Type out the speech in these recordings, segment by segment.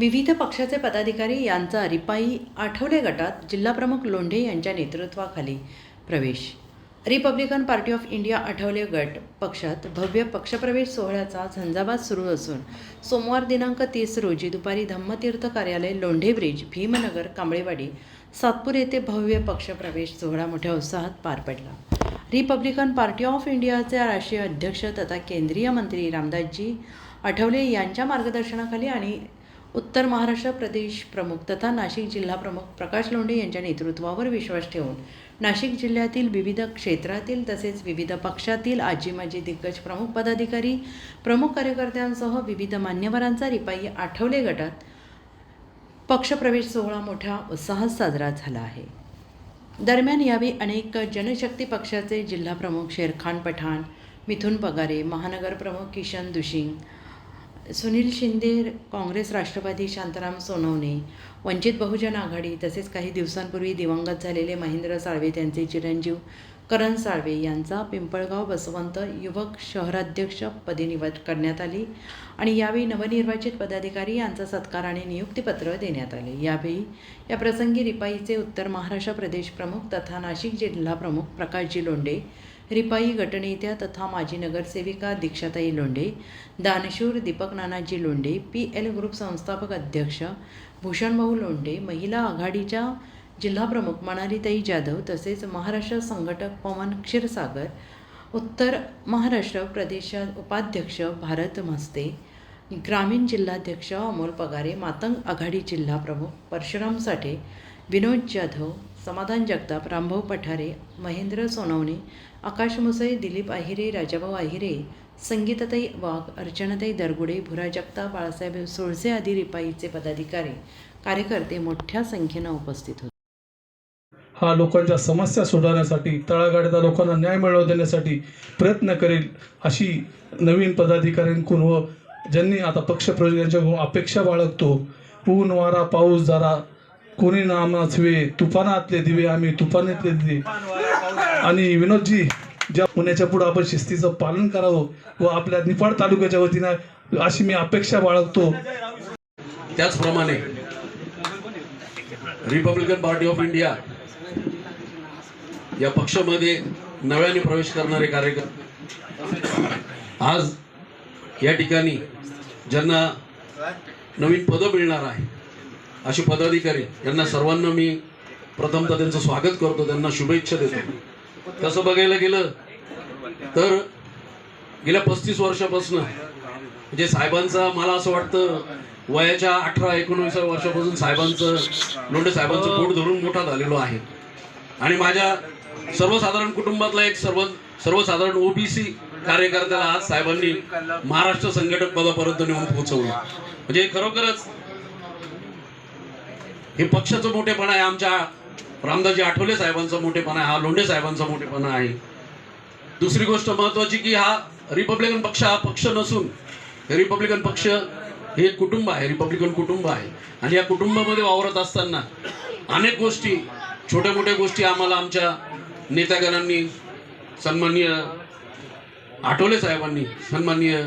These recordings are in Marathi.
विविध पक्षाचे पदाधिकारी यांचा रिपाई आठवले गटात जिल्हाप्रमुख लोंढे यांच्या नेतृत्वाखाली प्रवेश. Republican party of India Athawale गट पक्षात भव्य पक्षप्रवेश सोहळ्याचा झंझावात सुरू असून सोमवार दिनांक तीस रोजी दुपारी धम्मतीर्थ कार्यालय लोंढे ब्रिज भीमनगर कांबळेवाडी सातपूर येथे भव्य पक्षप्रवेश सोहळा मोठ्या उत्साहात पार पडला. रिपब्लिकन पार्टी ऑफ इंडियाचे राष्ट्रीय अध्यक्ष तथा केंद्रीय मंत्री रामदासजी आठवले यांच्या मार्गदर्शनाखाली आणि उत्तर महाराष्ट्र प्रदेश प्रमुख तथा नाशिक जिल्हा प्रमुख प्रकाश लोंढे यांच्या नेतृत्वावर विश्वास ठेवून नाशिक जिल्ह्यातील विविध क्षेत्रातील तसेच विविध पक्षातील आजी माजी दिग्गज प्रमुख पदाधिकारी प्रमुख कार्यकर्त्यांसह विविध मान्यवरांचा रिपाई आठवले गटात पक्षप्रवेश सोहळा मोठ्या उत्साहात साजरा झाला आहे. दरम्यान यावेळी अनेक जनशक्ती पक्षाचे जिल्हाप्रमुख शेरखान पठाण मिथुन पगारे महानगर प्रमुख किशन दुशिंग सुनील शिंदे काँग्रेस राष्ट्रवादी शांताराम सोनवणे वंचित बहुजन आघाडी तसेच काही दिवसांपूर्वी दिवंगत झालेले महेंद्र साळवे त्यांचे चिरंजीव करण साळवे यांचा पिंपळगाव बसवंत युवक शहराध्यक्षपदी निवड करण्यात आली आणि यावेळी नवनिर्वाचित पदाधिकारी यांचा सत्कार आणि नियुक्तीपत्र देण्यात आले. यावेळी या प्रसंगी रिपाईचे उत्तर महाराष्ट्र प्रदेश प्रमुख तथा नाशिक जिल्हा प्रमुख प्रकाशजी लोंढे रिपाई गटनेत्या तथा माजी नगरसेविका दीक्षाताई लोंढे दानशूर Deepak Nanaji Londhe P L group संस्थापक अध्यक्ष भूषणभाऊ लोंढे महिला आघाडीच्या जिल्हाप्रमुख मनालीताई जाधव तसेच महाराष्ट्र संघटक पवन क्षीरसागर उत्तर महाराष्ट्र प्रदेश उपाध्यक्ष भारत मस्ते ग्रामीण जिल्हाध्यक्ष अमोल पगारे मातंग आघाडी जिल्हाप्रमुख परशुराम साठे विनोद जाधव समाधान जगताप रामभाऊ पठारे महेंद्र सोनवणे आकाश मुसई दिलीप आहिरे राजाभाऊ आहिरे संगीताताई वाघ अर्चनाताई दरगुडे भुरा जगताप बाळासाहेब सोळसे आदी रिपाईचे पदाधिकारी कार्यकर्ते मोठ्या संख्येनं उपस्थित होते. हा लोकांच्या समस्या सोडवण्यासाठी तळागाळातल्या लोकांना न्याय मिळवून देण्यासाठी प्रयत्न करेल अशी नवीन पदाधिकाऱ्यांकडून व ज्यांनी आता पक्ष यांच्याकडून अपेक्षा बाळगतो ऊन वारा पाऊस जरा कोणी नामाचवे तुफानातले दिवे आम्ही तुफानातले दिवे. आणि विनोदजी ज्या पुण्याच्या पुढं आपण शिस्तीचं पालन करावं व आपल्या निफाड तालुक्याच्या वतीनं अशी मी अपेक्षा बाळगतो. त्याचप्रमाणे रिपब्लिकन पार्टी ऑफ इंडिया या पक्षामध्ये नव्याने प्रवेश करणारे कार्यकर्ते आज या ठिकाणी ज्यांना नवीन पदं मिळणार आहे असे पदाधिकारी यांना सर्वांना मी प्रथमतः त्यांचं स्वागत करतो त्यांना शुभेच्छा देतो. तसं बघायला गेलं तर गेल्या पस्तीस वर्षापासून म्हणजे साहेबांचा मला असं वाटतं वयाच्या अठरा एकोणवीसा वर्षापासून साहेबांचं लोंढे साहेबांचं पोट धरून मोठा झालेलो आहे. आणि माझ्या सर्वसाधारण कुटुंबातला एक सर्व सर्वसाधारण ओबीसी कार्यकर्त्याला आज साहेबांनी महाराष्ट्र संघटक पदापर्यंत नेऊन पोहोचवलं. म्हणजे खरोखरच हे पक्षाचं मोठेपणा आहे आमच्या रामदासजी आठवले साहेबांचं मोठेपणा आहे हा लोंढे साहेबांचा मोठेपणा आहे. दुसरी गोष्ट महत्वाची की हा रिपब्लिकन पक्ष हा पक्ष नसून रिपब्लिकन पक्ष हे कुटुंब आहे रिपब्लिकन कुटुंब आहे. आणि या कुटुंबामध्ये वावरत असताना अनेक गोष्टी छोट्या मोठ्या गोष्टी आम्हाला आमच्या नेत्यागणांनी सन्माननीय आठवले साहेबांनी सन्माननीय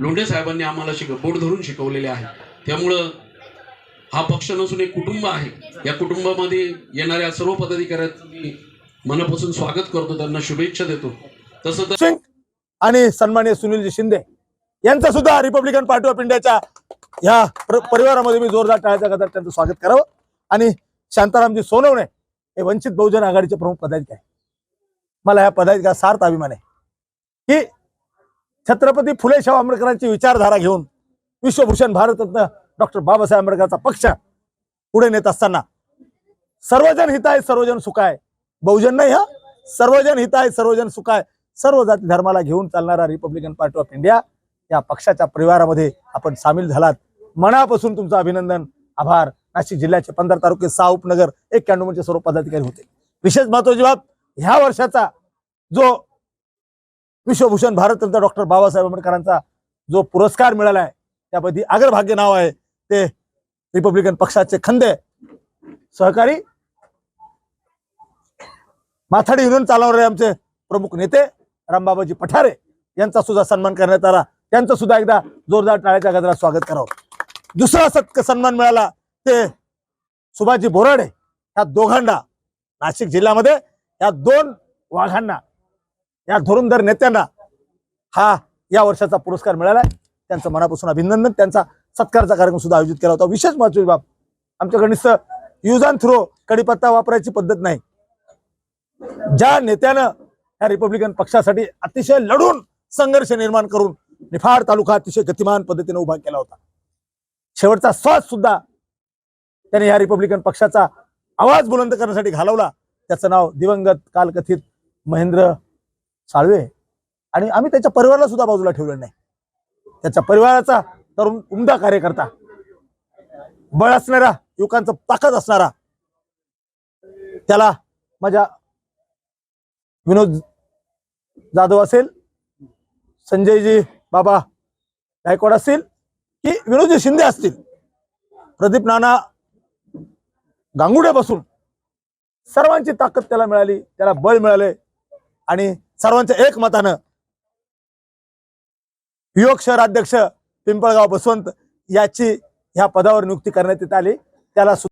लोंढे साहेबांनी आम्हाला शिक बोट धरून शिकवलेले आहे. त्यामुळं हा पक्ष नसून एक कुटुंब आहे. या कुटुंबामध्ये येणाऱ्या सर्व पदाधिकाऱ्यांचं मी मनापासून स्वागत करतो. त्यांना शुभेच्छा देतो. तसं तर आणि सन्मान्य सुनीलजी शिंदे यांचा सुद्धा रिपब्लिकन पार्टी ऑफ इंडियाच्या ह्या परिवारामध्ये मी जोरदार टाळ्याच्या गदार त्यांचं स्वागत करावं. आणि शांतारामजी सोनवणे हे वंचित बहुजन आघाडीचे प्रमुख पदाधिकारी मला ह्या पदाधिकार सार्थ अभिमान आहे. की छत्रपती फुले शाहू आंबेडकरांची विचारधारा घेऊन विश्वभूषण भारतरत्न डॉक्टर बाबासाहेब आंबेडकरचा पक्ष पुढे नेत असताना सर्वजन हिताय सर्वजन सुखाय. बहुजन नाही हा? सर्वजन हिताय सर्वजन सुखाय. सर्व जाती धर्माला घेऊन चालणारा रिपब्लिकन पार्टी ऑफ इंडिया या पक्षाच्या परिवारामध्ये आपण सामील झालात. मनापासून तुमचं अभिनंदन आभार. नाशिक जिल्ह्याचे पंधरा तालुके सहा उपनगर एक कॅन्टोमेंटचे म्हणजे सर्व पदाधिकारी होते. विशेष महत्वाची बाब ह्या वर्षाचा जो विश्वभूषण भारतरत्न डॉक्टर बाबासाहेब आंबेडकरांचा जो पुरस्कार मिळाला आहे त्यापैकी अग्रभाग्य नाव आहे ते रिपब्लिकन पक्षाचे खंदे सहकारी माथाडी युनियन चालवणारे आमचे प्रमुख नेते रामबाबाजी पठारे यांचा सुद्धा सन्मान करण्यात आला. त्यांचं सुद्धा एकदा जोरदार टाळ्याच्या गजरात स्वागत करावं. दुसरा सत्क सन्मान मिळाला ते सुभाषजी बोराडे. ह्या दोघांना नाशिक जिल्ह्यामध्ये या दोन वाघांना या धुरंधर नेत्यांना हा या वर्षाचा पुरस्कार मिळाला त्यांचं मनापासून अभिनंदन. त्यांचा सत्कारचा कार्यक्रम सुद्धा आयोजित केला होता. विशेष महत्वाची बाब आमच्याकडे नुसतं यूज अँड थ्रो कडीपत्ता वापरायची पद्धत नाही. ज्या नेत्यानं या रिपब्लिकन पक्षासाठी अतिशय लढून संघर्ष निर्माण करून निफाड तालुका अतिशय गतिमान पद्धतीने उभा केला होता. शेवटचा श्वास सुद्धा त्याने या रिपब्लिकन पक्षाचा आवाज बुलंद करण्यासाठी घालवला. त्याचं नाव दिवंगत कालकथित महेंद्र साळवे. आणि आम्ही त्याच्या परिवाराला सुद्धा बाजूला ठेवलं नाही. त्याच्या परिवाराचा तरुण उमदा कार्यकर्ता बळ असणारा युवकांचा ताकद असणारा त्याला माझ्या विनोद जाधव असेल संजयजी बाबा गायकवाड असतील की विनोदजी शिंदे असतील प्रदीप नाना गांगुड्यापासून सर्वांची ताकद त्याला मिळाली त्याला बळ मिळाले आणि सर्वांच्या एकमतानं युवक शहराध्यक्ष पिंपळगाव बसवंत याची ह्या पदावर नियुक्ती करण्यात येत आली. त्याला सु-